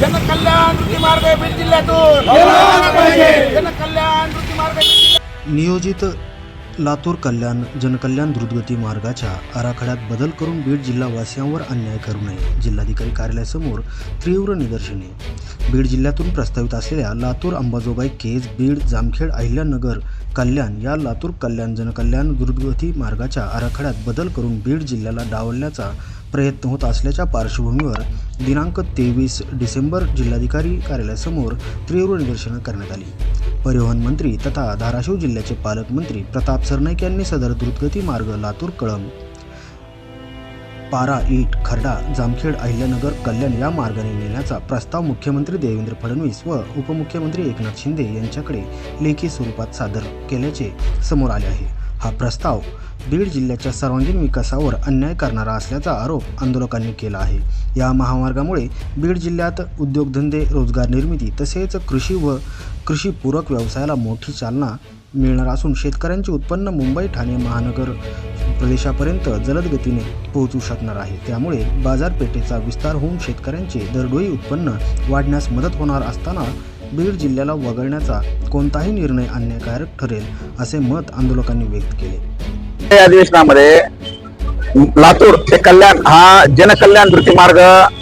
जनकल्याण वृत्ती मार्ग बीड जिल्ह्यातून. जनकल्याण वृत्ती मार्ग बीड जिल्ह्यातून. नियोजित लातूर कल्याण जनकल्याण द्रुतगती मार्गाच्या आराखड्यात बदल करून बीड जिल्हावासियांवर अन्याय करू नये. जिल्हाधिकारी कार्यालयासमोर तीव्र निदर्शने. बीड जिल्ह्यातून प्रस्तावित असलेल्या लातूर अंबाजोगाई केज बीड जामखेड अहिल्यानगर कल्याण या लातूर कल्याण जनकल्याण द्रुतगती मार्गाच्या आराखड्यात बदल करून बीड जिल्ह्याला डावलण्याचा प्रयत्न होत असल्याच्या पार्श्वभूमीवर दिनांक तेवीस डिसेंबर जिल्हाधिकारी कार्यालयासमोर तीव्र निदर्शनं करण्यात आली. परिवहन मंत्री तथा धाराशिव जिल्ह्याचे पालकमंत्री प्रताप सरनाईक यांनी सदर द्रुतगती मार्ग लातूर कळंब पारा ईट खर्डा जामखेड अहिल्यानगर कल्याण या मार्गाने नेण्याचा प्रस्ताव मुख्यमंत्री देवेंद्र फडणवीस व उपमुख्यमंत्री एकनाथ शिंदे यांच्याकडे लेखी स्वरूपात सादर केल्याचे समोर आले आहे. हा प्रस्ताव बीड जिल्ह्याच्या सर्वांगीण विकासावर अन्याय करणारा असल्याचा आरोप आंदोलकांनी केला आहे. या महामार्गामुळे बीड जिल्ह्यात उद्योगधंदे रोजगार निर्मिती तसेच कृषी व कृषीपूरक व्यवसायाला मोठी चालना मिळणार असून शेतकऱ्यांचे उत्पन्न मुंबई ठाणे महानगर प्रदेशापर्यंत जलद गतीने पोहोचू शकणार आहे. त्यामुळे बाजारपेठेचा विस्तार होऊन शेतकऱ्यांचे दरडोई उत्पन्न वाढण्यास मदत होणार असताना बीड जिल्ह्याला वगळण्याचा कोणताही निर्णय अन्यायकारक ठरेल असे मत आंदोलकांनी व्यक्त केले. या अधिवेशनामध्ये लातूर ते कल्याण हा जनकल्याण वृत्ती मार्ग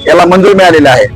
याला मंजूर मिळालेला आहे.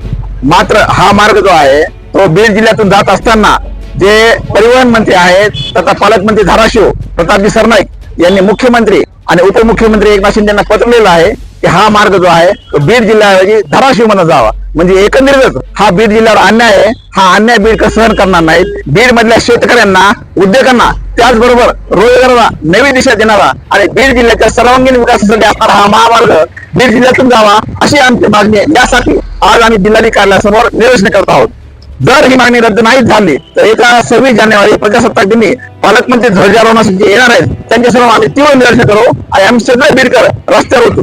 मात्र हा मार्ग जो आहे तो बीड जिल्ह्यातून जात असताना जे परिवहन मंत्री आहेत तथा पालकमंत्री धाराशिव प्रतापजी सरनाईक यांनी मुख्यमंत्री आणि उपमुख्यमंत्री एकनाथ शिंदे यांना पत्र लिहिलं आहे. की हा मार्ग जो आहे तो बीड जिल्ह्याऐवजी धाराशिवमध्ये जावा. म्हणजे एकंदरीतच हा बीड जिल्ह्यावर अन्याय आहे. हा अन्याय बीड सहन करणार नाही? बीड मधल्या शेतकऱ्यांना उद्योगांना त्याचबरोबर रोजगाराला नवी दिशा देणारा आणि बीड जिल्ह्याच्या सर्वांगीण विकासासाठी असणारा हा महामार्ग बीड जिल्ह्यातून जावा अशी आमची मागणी आहे. यासाठी आज आम्ही जिल्हाधिकाऱ्यासमोर निवेदन करत आहोत. जर ही मागणी रद्द नाही झाली तर येत्या सव्वीस जानेवारी प्रजासत्ताक दिनी पालकमंत्री ध्वजारोहणासाठी येणार आहेत. त्यांच्यासमोर आम्ही तीव्र निदर्शन करू आणि आम्ही सगळे बीडकर रस्त्यावर उतरू.